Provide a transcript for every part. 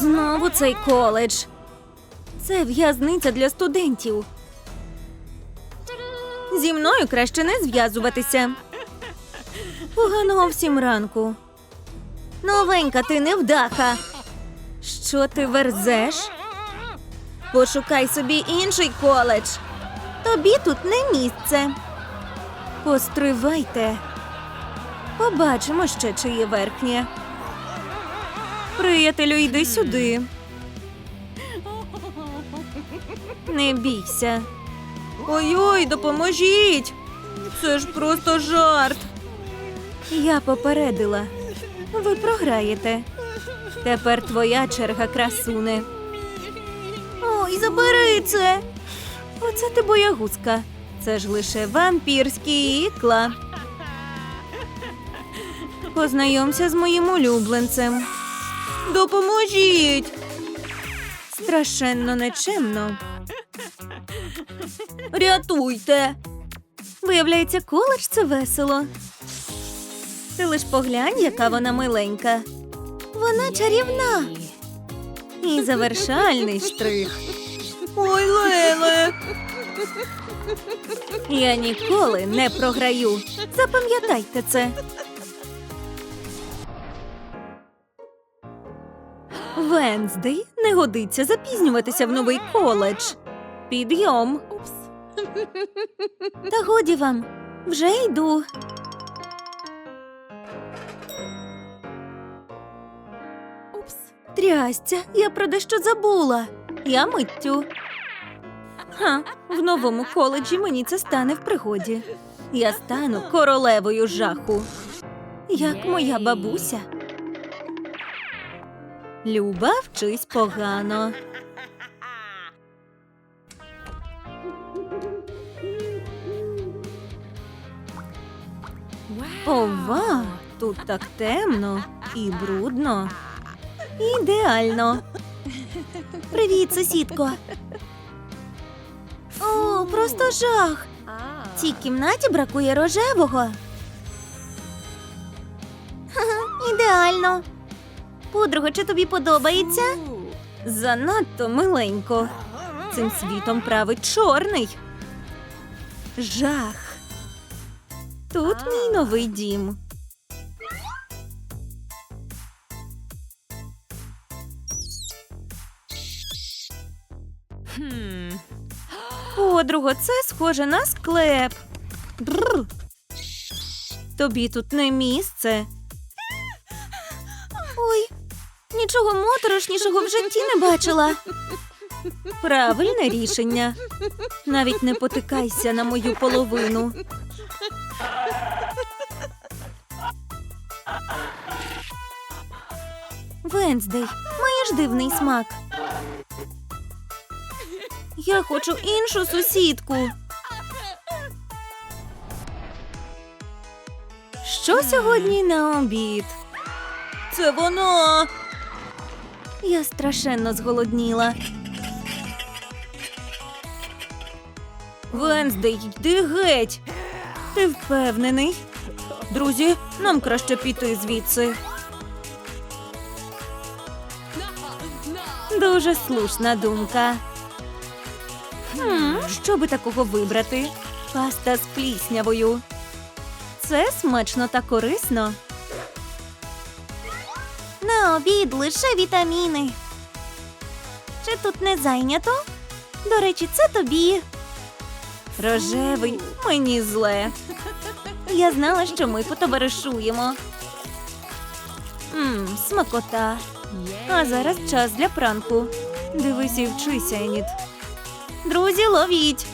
Знову цей коледж. Це в'язниця для студентів. Зі мною краще не зв'язуватися. Поганого всім ранку. Новенька, ти невдаха. Що ти верзеш? Пошукай собі інший коледж. Тобі тут не місце. Постривайте. Побачимо ще, чиє верхнє. Приятелю, йди сюди. Не бійся. Ой-ой, допоможіть. Це ж просто жарт. Я попередила. Ви програєте. Тепер твоя черга красуне. Ой, забери це. Оце ти боягузка. Це ж лише вампірські ікла. Познайомся з моїм улюбленцем. Допоможіть. Страшенно нечемно. Рятуйте. Виявляється, коледж це весело. Ти лиш поглянь, яка вона миленька. Вона чарівна. І завершальний штрих. Ой, Леле. Я ніколи не програю. Запам'ятайте це. Венздей не годиться запізнюватися в новий коледж. Підйом. Та годі вам, вже йду. Упс. Трясця, я про дещо забула. Я миттю. Ха, в новому коледжі мені це стане в пригоді. Я стану королевою жаху. Як моя бабуся. Люба, вчись погано. Ова, тут так темно і брудно. Ідеально. Привіт, сусідко. О, просто жах. Цій кімнаті бракує рожевого. Ха-ха, Ідеально. Подруга, чи тобі подобається? Занадто миленько. Цим світом править чорний. Жах. Тут мій новий дім. Подруго, це схоже на склеп. Бррр. Тобі тут не місце. Нічого моторошнішого в житті не бачила. Правильне рішення. Навіть не потикайся на мою половину. Венздей, маєш дивний смак. Я хочу іншу сусідку. Що сьогодні на обід? Це воно. Я страшенно зголодніла. Венздей, йди геть. Ти впевнений? Друзі, нам краще піти звідси. Дуже слушна думка. Хм, що би такого вибрати? Паста з пліснявою. Це смачно та корисно. Обід лише вітаміни. Чи тут не зайнято? До речі, це тобі. Рожевий, мені зле. Я знала, що ми потоваришуємо. Мм, смакота. А зараз час для пранку. Дивись і вчися, Еніт. Друзі, ловіть.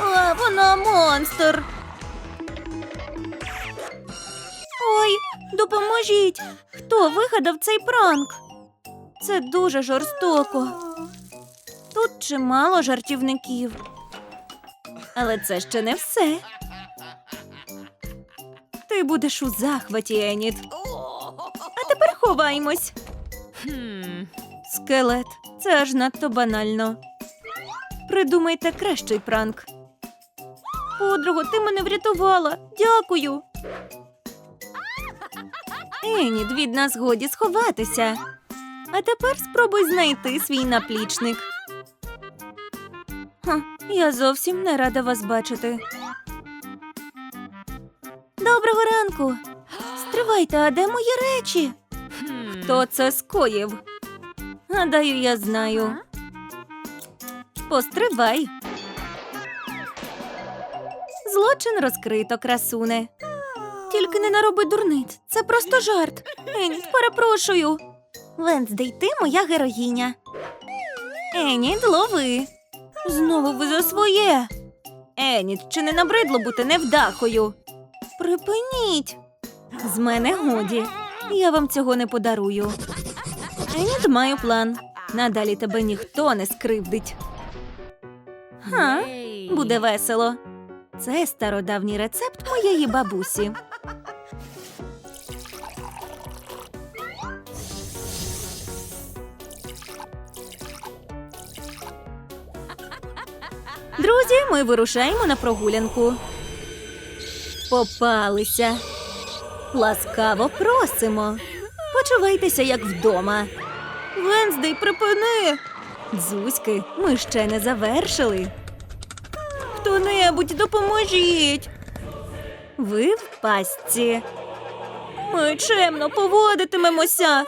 О, вона монстр. Ой, допоможіть. Хто вигадав цей пранк? Це дуже жорстоко. Тут чимало жартівників. Але це ще не все. Ти будеш у захваті, Еніт. А тепер ховаймось. Скелет, це аж надто банально. Придумайте кращий пранк. Подруго, ти мене врятувала. Дякую. Еніт, від нас годі сховатися. А тепер спробуй знайти свій наплічник. Ха, я зовсім не рада вас бачити. Доброго ранку. Стривайте, а де мої речі? Хто це скоїв? Гадаю, я знаю. Постривай. Злочин розкрито, красуне. Тільки не нароби дурниць. Це просто жарт. Еніт, перепрошую. Венздей, ти моя героїня. Еніт, лови. Знову ви за своє. Еніт, чи не набридло бути невдахою? Припиніть. З мене годі. Я вам цього не подарую. Еніт, маю план. Надалі тебе ніхто не скривдить. Ха, буде весело. Це стародавній рецепт моєї бабусі. Друзі, ми вирушаємо на прогулянку. Попалися. Ласкаво просимо. Почувайтеся як вдома. Венздей, припини. Дзузьки, ми ще не завершили. Хто-небудь допоможіть. Ви в пастці. Ми чемно поводитимемося.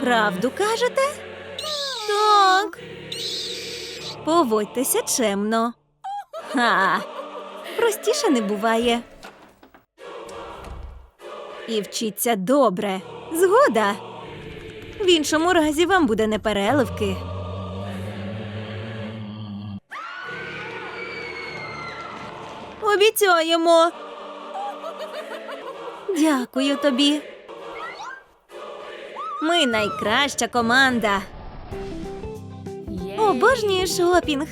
Правду кажете? Так. Поводьтеся чемно. Ха. Простіше не буває. І вчіться добре. Згода. В іншому разі вам буде непереливки. Обіцяємо. Дякую тобі. Ми найкраща команда. Yay. Обожнюю шопінг.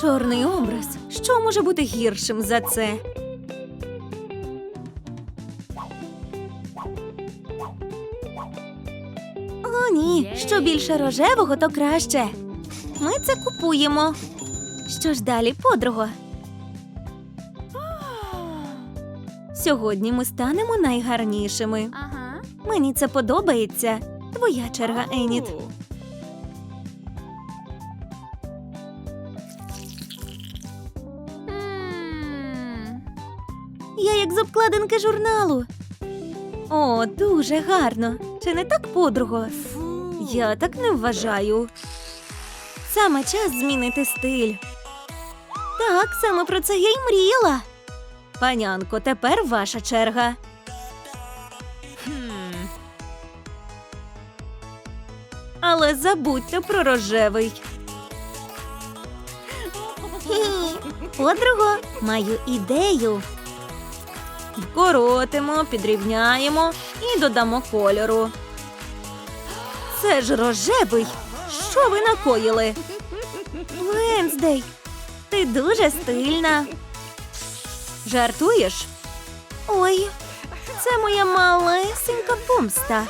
Чорний образ. Що може бути гіршим за це? О, ні. Що більше рожевого, то краще. Ми це купуємо. Що ж далі, подруго? Сьогодні ми станемо найгарнішими. Мені це подобається. Твоя черга, Еніт. Обкладинки журналу. О, дуже гарно. Чи не так, подруго? Я так не вважаю. Саме час змінити стиль. Так, саме про це я й мріяла. Панянко, тепер ваша черга. Але забудьте про рожевий. Подруго, маю ідею. Вкоротимо, підрівняємо і додамо кольору. Це ж рожевий. Що ви накоїли? Венздей, ти дуже стильна. Жартуєш? Ой, це моя малесенька помста.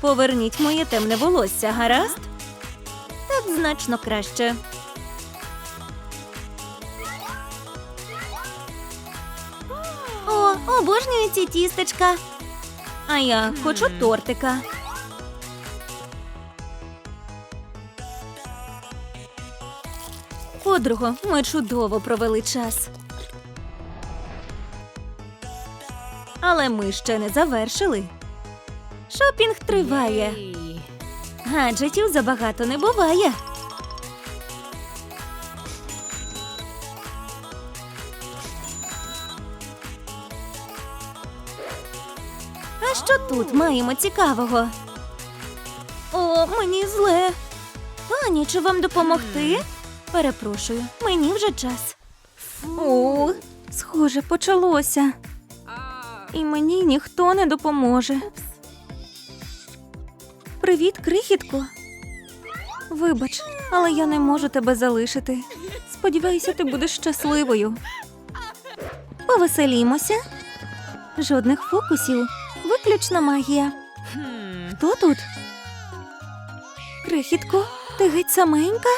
Поверніть моє темне волосся, гаразд? Так значно краще. Обожнюю ці тістечка. А я хочу тортика. Подруго, ми чудово провели час. Але ми ще не завершили. Шопінг триває. Гаджетів забагато не буває. Тут маємо цікавого? О, мені зле. Пані, чи вам допомогти? Перепрошую, мені вже час. О, схоже, почалося. І мені ніхто не допоможе. Привіт, крихітко. Вибач, але я не можу тебе залишити. Сподіваюся, ти будеш щасливою. Повеселімося. Жодних фокусів, виключна магія. Хто тут? Крихітко, ти геть саменька?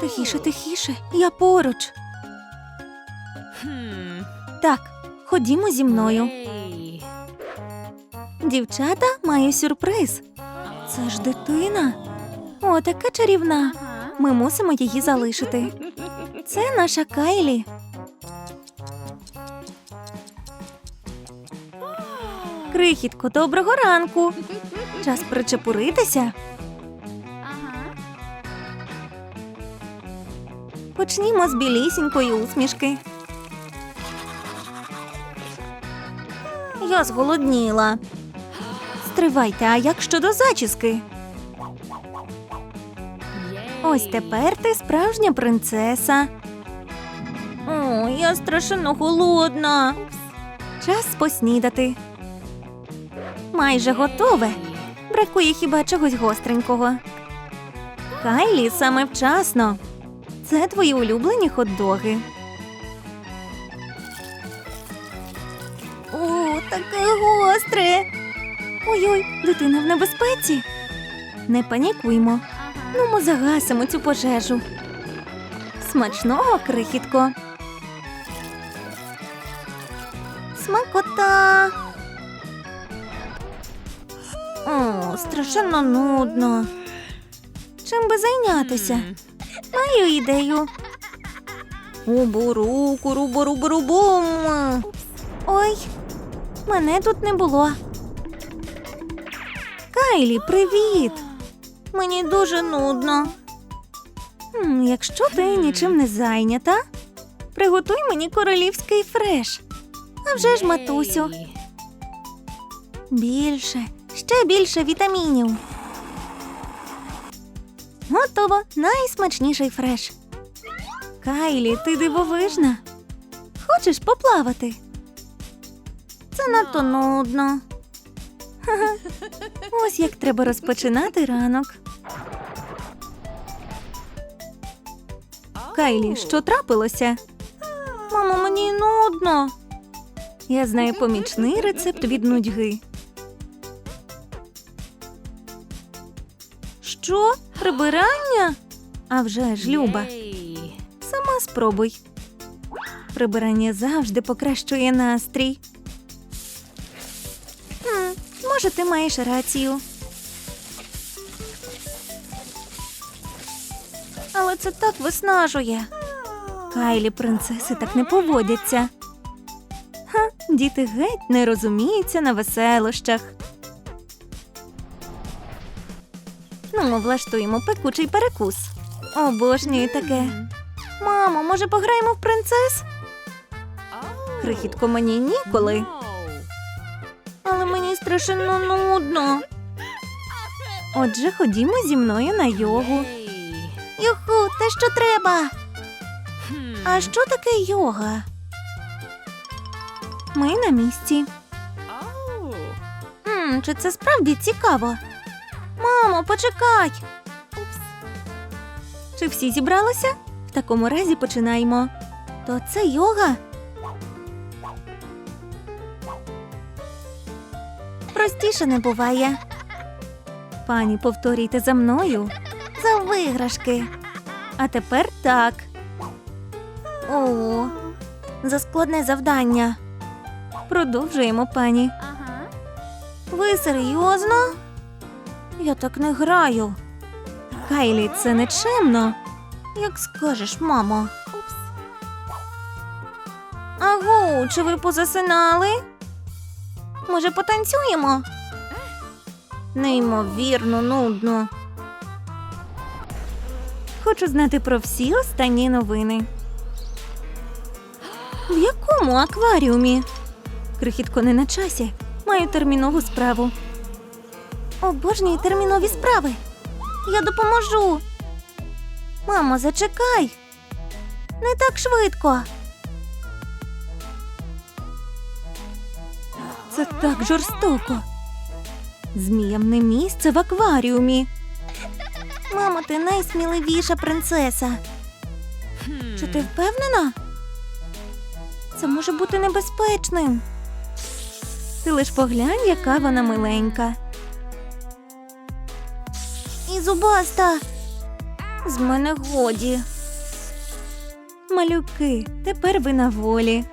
Тихіше, тихіше, я поруч. Так, ходімо зі мною. Дівчата, маю сюрприз. Це ж дитина. О, така чарівна. Ми мусимо її залишити. Це наша Кайлі. Крихітко, доброго ранку. Час причепуритися. Почнімо з білісінької усмішки. Я зголодніла. Стривайте, а як щодо зачіски? Ось тепер ти справжня принцеса. О, я страшенно голодна. Час поснідати. Майже готове. Бракує хіба чогось гостренького. Кайлі саме вчасно. Це твої улюблені хот-доги. О, таке гостре. Ой-ой, дитина в небезпеці. Не панікуймо. Ну, ми загасимо цю пожежу. Смачного крихітко. Смакота. О, страшенно нудно. Чим би зайнятися? Маю ідею. Убуру, куру, буру, бум. Ой, мене тут не було. Кайлі, привіт. Мені дуже нудно. Якщо ти нічим не зайнята, приготуй мені королівський фреш. А вже ж, матусю, більше, ще більше вітамінів. Готово, найсмачніший фреш. Кайлі, ти дивовижна. Хочеш поплавати? Це надто нудно. Ось як треба розпочинати ранок. Кайлі, що трапилося? Мамо, мені нудно. Я знаю помічний рецепт від нудьги. Що? Прибирання? А вже ж, Люба, сама спробуй. Прибирання завжди покращує настрій. Хм, може, ти маєш рацію. Але це так виснажує. Кайлі принцеси так не поводяться. Ха, діти геть не розуміються на веселощах. Ми влаштуємо пекучий перекус. Обожнюю таке. Мамо, може пограємо в принцес? Крихітко, мені ніколи. Але мені страшенно нудно. Отже, ходімо зі мною на йогу. Юху, те, що треба. А що таке йога? Ми на місці. Хм, чи це справді цікаво? Мамо, почекай. Чи всі зібралися? В такому разі починаємо. То це йога. Простіше не буває. Пані, повторюйте за мною. За виграшки. А тепер так. О, за складне завдання. Продовжуємо, пані. Ага. Ви серйозно? Я так не граю. Кайлі, це не чемно. Як скажеш, мамо. Агу, чи ви позасинали? Може, потанцюємо? Неймовірно, нудно. Хочу знати про всі останні новини. В якому акваріумі? Крихітко не на часі. Маю термінову справу. Обожнюю термінові справи. Я допоможу. Мамо, зачекай. Не так швидко. Це так жорстоко. Зміям не місце в акваріумі. Мамо, ти найсміливіша принцеса. Чи ти впевнена? Це може бути небезпечним. Ти лиш поглянь, яка вона миленька. Зубаста. З мене годі. Малюки, тепер ви на волі.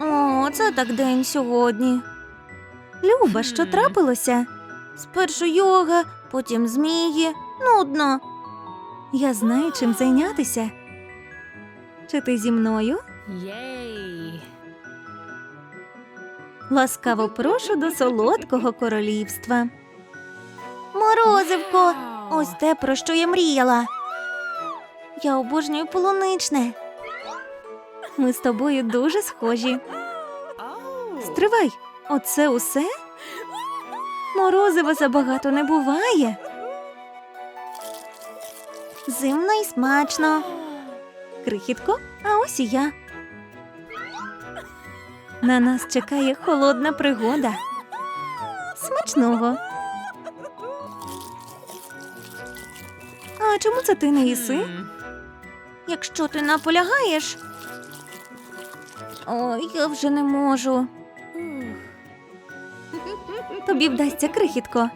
О, Оце так день сьогодні. Люба, що трапилося? Спершу йога, потім змії. Нудно. Я знаю, чим зайнятися. Чи ти зі мною? Yay. Ласкаво прошу до солодкого королівства. Морозивко! Ось те, про що я мріяла. Я обожнюю полуничне. Ми з тобою дуже схожі. Стривай, оце усе? Морозива забагато не буває. Зимно і смачно. Крихітко, а ось і я. На нас чекає холодна пригода. Смачного. А чому це ти не їси? Якщо ти наполягаєш. Ой, я вже не можу. Тобі вдасться крихітко.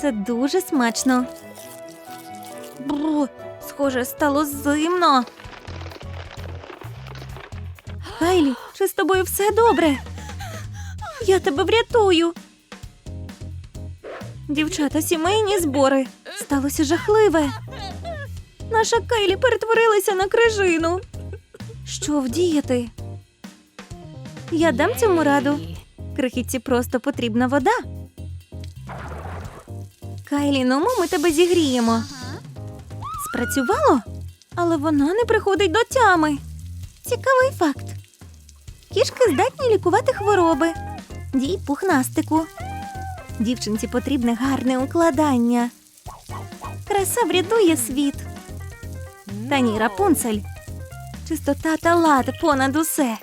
Це дуже смачно. Бру, схоже, стало зимно. Кайлі, чи з тобою все добре? Я тебе врятую. Дівчата, сімейні збори. Сталося жахливе. Наша Кайлі перетворилася на крижину. Що вдіяти? Я дам цьому раду. Крихітці просто потрібна вода. Кайлі, ну ми тебе зігріємо. Спрацювало? Але вона не приходить до тями. Цікавий факт. Кішки здатні лікувати хвороби. Дій пухнастику. Дівчинці потрібне гарне укладання. Краса врятує світ. Та ні, Рапунцель. Чистота та лад понад усе.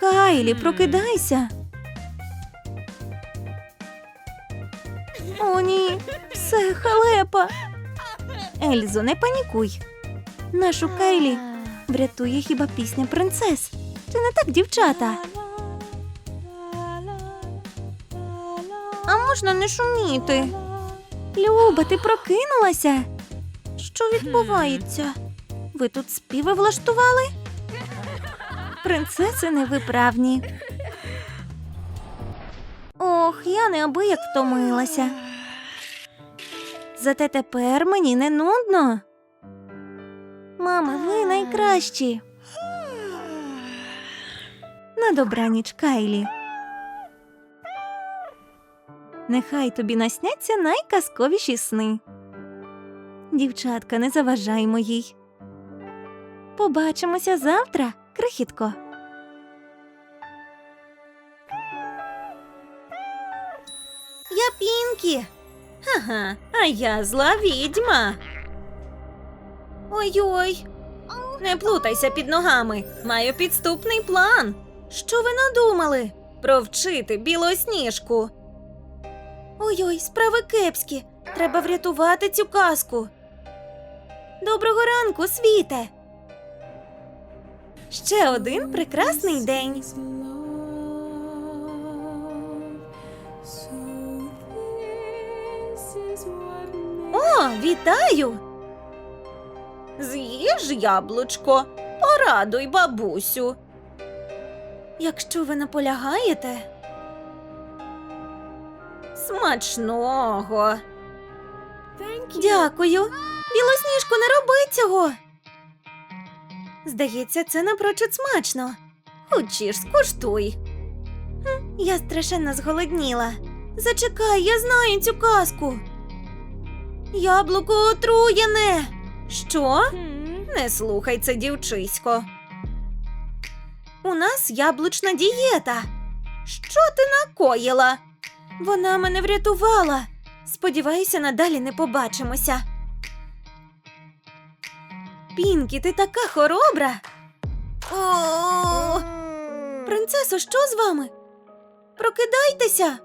Кайлі, прокидайся. О, ні, все халепа. Ельзо, не панікуй. Нашу Кайлі врятує хіба пісня принцес. Чи не так, дівчата? А можна не шуміти? Люба, ти прокинулася? Що відбувається? Ви тут співи влаштували? Принцеси невиправні. Ох, я неабияк втомилася. Зате тепер мені не нудно. Мами, ви найкращі. На добраніч, Кайлі. Нехай тобі насняться найказковіші сни. Дівчатка, не заважаймо їй. Побачимося завтра, крихітко. Я Пінкі. Ага, а я зла відьма. Ой-ой. Не плутайся під ногами. Маю підступний план. Що ви надумали? Провчити білосніжку. Ой-ой, справи кепські. Треба врятувати цю казку. Доброго ранку, світе. Ще один прекрасний день. О, вітаю! З'їж яблучко, порадуй бабусю. Якщо ви наполягаєте. Смачного. Дякую. Білосніжко, не роби цього. Здається, це напрочуд смачно. Хочеш, скуштуй. Хм, я страшенно зголодніла. Зачекай, я знаю цю казку. Яблуко отруєне. Що? Не слухай це, дівчисько. У нас яблучна дієта. Що ти накоїла? Вона мене врятувала. Сподіваюся, надалі не побачимося. Пінкі, ти така хоробра. О, принцесо, що з вами? Прокидайтеся.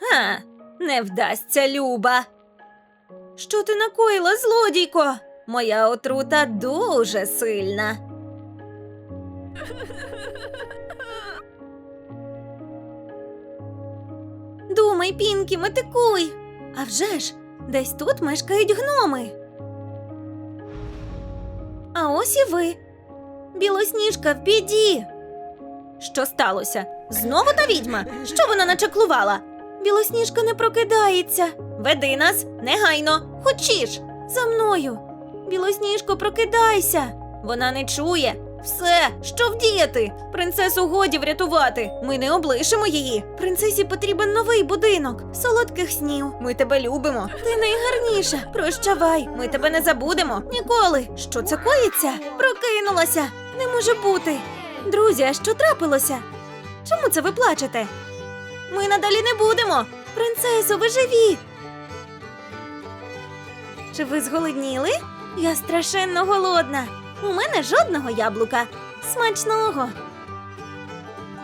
Га, не вдасться, Люба. Що ти накоїла, злодійко? Моя отрута дуже сильна. Думай, Пінкі, метикуй. А вже ж, десь тут мешкають гноми. А ось і ви. Білосніжка в біді. Що сталося? Знову та відьма? Що вона начаклувала? Білосніжка не прокидається. Веди нас, негайно, хочеш. За мною. Білосніжко, прокидайся. Вона не чує. Все, що вдіяти? Принцесу годі врятувати. Ми не облишимо її. Принцесі потрібен новий будинок. Солодких снів. Ми тебе любимо. Ти найгарніша. Прощавай. Ми тебе не забудемо. Ніколи. Що це коїться? Прокинулася. Не може бути. Друзі, а що трапилося? Чому це ви плачете? Ми надалі не будемо. Принцесо, ви живі. Чи ви зголодніли? Я страшенно голодна. У мене жодного яблука. Смачного.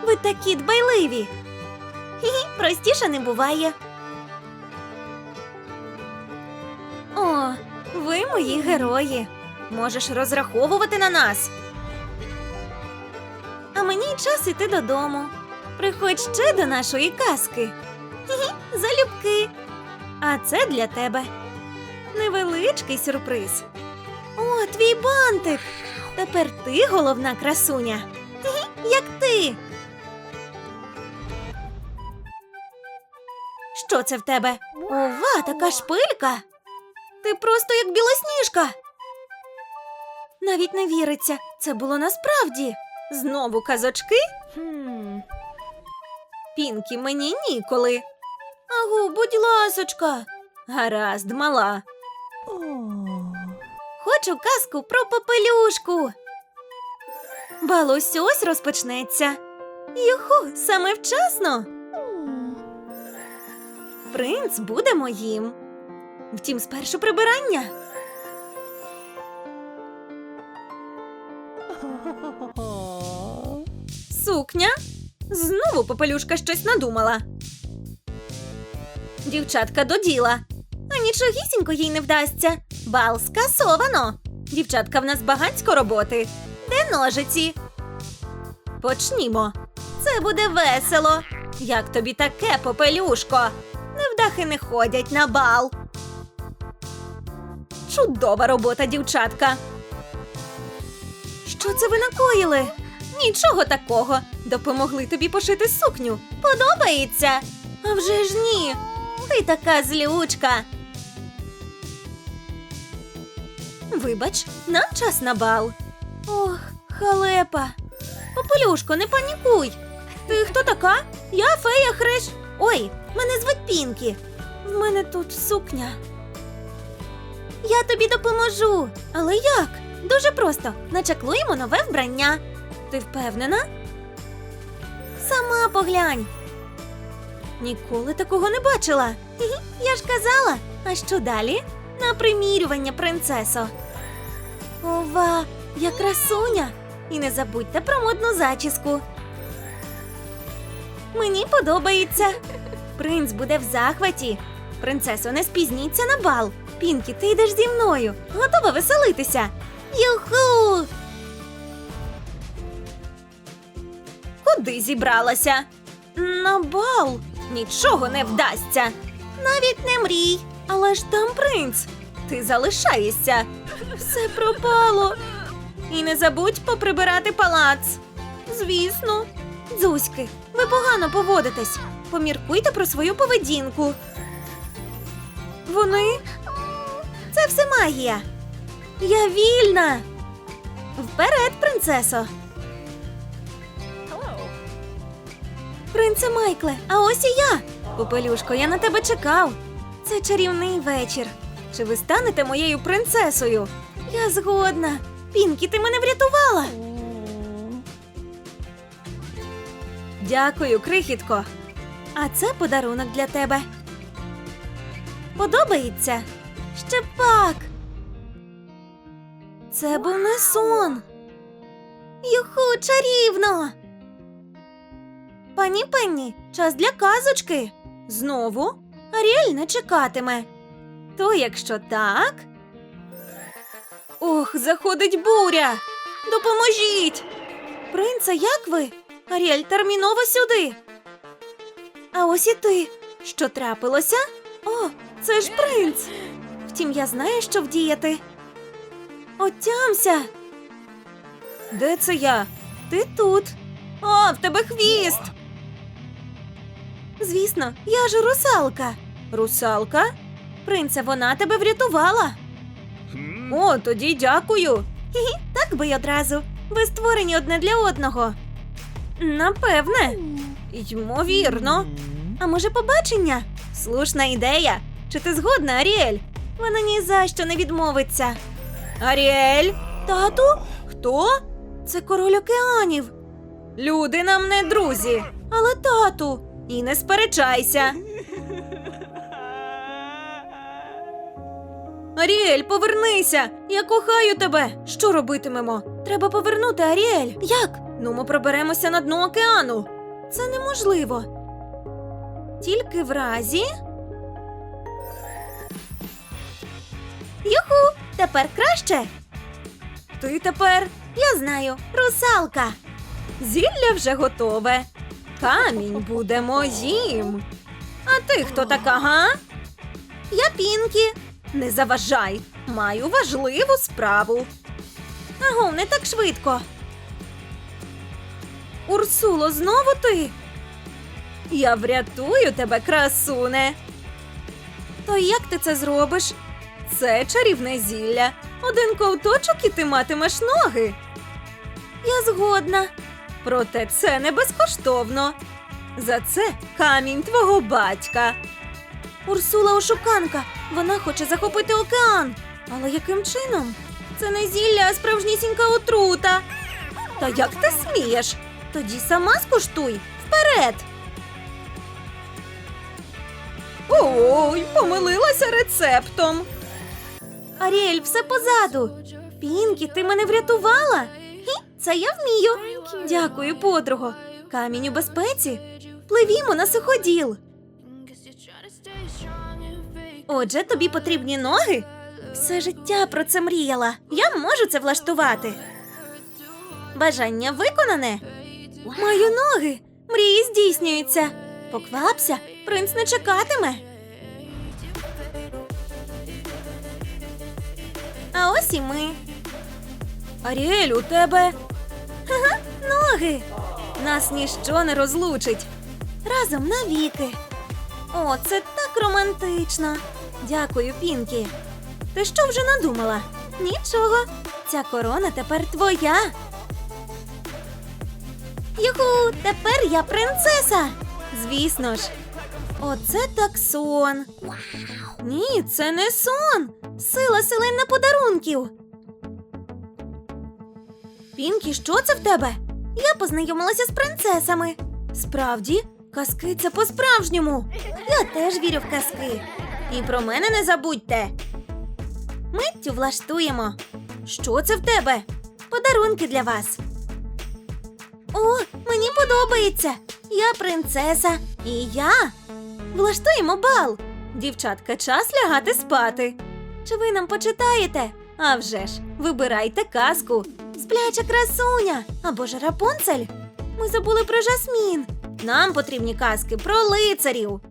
Ви такі дбайливі. Хі-хі, простіше не буває. О, ви мої герої. Можеш розраховувати на нас. А мені час іти додому. Приходь ще до нашої казки. Хі-хі, залюбки. А це для тебе. Невеличкий сюрприз. О, твій бантик. Тепер ти головна красуня. Як ти. Що це в тебе? Ова, така шпилька. Ти просто як білосніжка. Навіть не віриться, це було насправді. Знову казочки? Hmm. Пінкі, мені ніколи. Агу, будь ласочка. Гаразд, мала. Хочу казку про попелюшку. Бал ось ось розпочнеться. Юху, саме вчасно. Принц буде моїм. Втім, спершу прибирання. Сукня. Знову попелюшка щось надумала. Дівчатка до діла. Нічогісінько їй не вдасться. Бал скасовано. Дівчатка, в нас багатько роботи. Де ножиці? Почнімо. Це буде весело. Як тобі таке, попелюшко? Невдахи не ходять на бал. Чудова робота, дівчатка. Що це ви накоїли? Нічого такого. Допомогли тобі пошити сукню. Подобається? А вже ж ні. Ти така злючка. Вибач, нам час на бал. Ох, халепа. Попелюшко, не панікуй. Ти хто така? Я фея Хриш. Ой, мене звуть Пінкі. В мене тут сукня. Я тобі допоможу. Але як? Дуже просто. Начаклуємо нове вбрання. Ти впевнена? Сама поглянь. Ніколи такого не бачила. Я ж казала. А що далі? На примірювання, принцесо. Ова, я красуня. І не забудьте про модну зачіску. Мені подобається. Принц буде в захваті. Принцесо, не спізніться на бал. Пінкі, ти йдеш зі мною. Готова веселитися. Юху! Куди зібралася? На бал. Нічого не вдасться. Навіть не мрій. Але ж там принц. Ти залишаєшся. Все пропало. І не забудь поприбирати палац. Звісно. Дзузьки, ви погано поводитесь. Поміркуйте про свою поведінку. Вони. Це все магія. Я вільна. Вперед, принцесо. Принце Майкле, а ось і я. Попелюшко, я на тебе чекав. Це чарівний вечір. Чи ви станете моєю принцесою? Я згодна. Пінкі, ти мене врятувала. Дякую, крихітко. А це подарунок для тебе. Подобається? Ще пак. Це був не сон. Юху, чарівно. Пані Пенні, час для казочки. Знову Аріель не чекатиме. То якщо так. Ох, заходить буря. Допоможіть. Принце, як ви? Аріель, терміново сюди. А ось і ти. Що трапилося? О, це ж принц. Втім, я знаю, що вдіяти. Отямся. Де це я? Ти тут. О, в тебе хвіст. Звісно, я ж русалка. Русалка? Принце, вона тебе врятувала. О, тоді дякую. Хі-хі, так би й одразу. Ви створені одне для одного. Напевне. Ймовірно. А може, побачення? Слушна ідея. Чи ти згодна, Аріель? Вона ні за що не відмовиться. Аріель? Тату? Хто? Це король океанів. Люди нам не друзі. Але тату. І не сперечайся. Аріель, повернися! Я кохаю тебе. Що робитимемо? Треба повернути Аріель. Як? Ну, ми проберемося на дно океану. Це неможливо. Тільки в разі. Юху, тепер краще. Ти тепер, я знаю, русалка. Зілля вже готове. Камінь буде моїм. А ти хто така, га? Я Пінкі. Не заважай, маю важливу справу. Аго, не так швидко. Урсуло, знову ти? Я врятую тебе, красуне. То як ти це зробиш? Це чарівне зілля. Один ковточок і ти матимеш ноги. Я згодна. Проте це не безкоштовно. За це камінь твого батька. Урсула ошуканка. Вона хоче захопити океан. Але яким чином? Це не зілля, а справжнісінька отрута. Та як ти смієш? Тоді сама скуштуй вперед. Ой, помилилася рецептом. Аріель, все позаду. Пінкі, ти мене врятувала? Хі, це я вмію. Дякую, подруго. Камінь у безпеці. Пливімо на суходіл. Отже, тобі потрібні ноги? Все життя про це мріяла. Я можу це влаштувати. Бажання виконане. Маю ноги. Мрії здійснюються. Поквапся, принц не чекатиме. А ось і ми. Аріель, у тебе. Ха-ха, ноги. Нас ніщо не розлучить. Разом навіки. О, це так романтично. Дякую, Пінкі. Ти що вже надумала? Нічого. Ця корона тепер твоя. Юху, тепер я принцеса. Звісно ж. Оце так сон. Ні, це не сон. Сила селена подарунків. Пінкі, що це в тебе? Я познайомилася з принцесами. Справді, казки це по-справжньому. Я теж вірю в казки. І про мене не забудьте. Миттю влаштуємо. Що це в тебе? Подарунки для вас. О, мені подобається. Я принцеса. І я. Влаштуємо бал. Дівчатка, час лягати спати. Чи ви нам почитаєте? А вже ж, вибирайте казку. Спляча красуня або ж Рапунцель. Ми забули про жасмін. Нам потрібні казки про лицарів.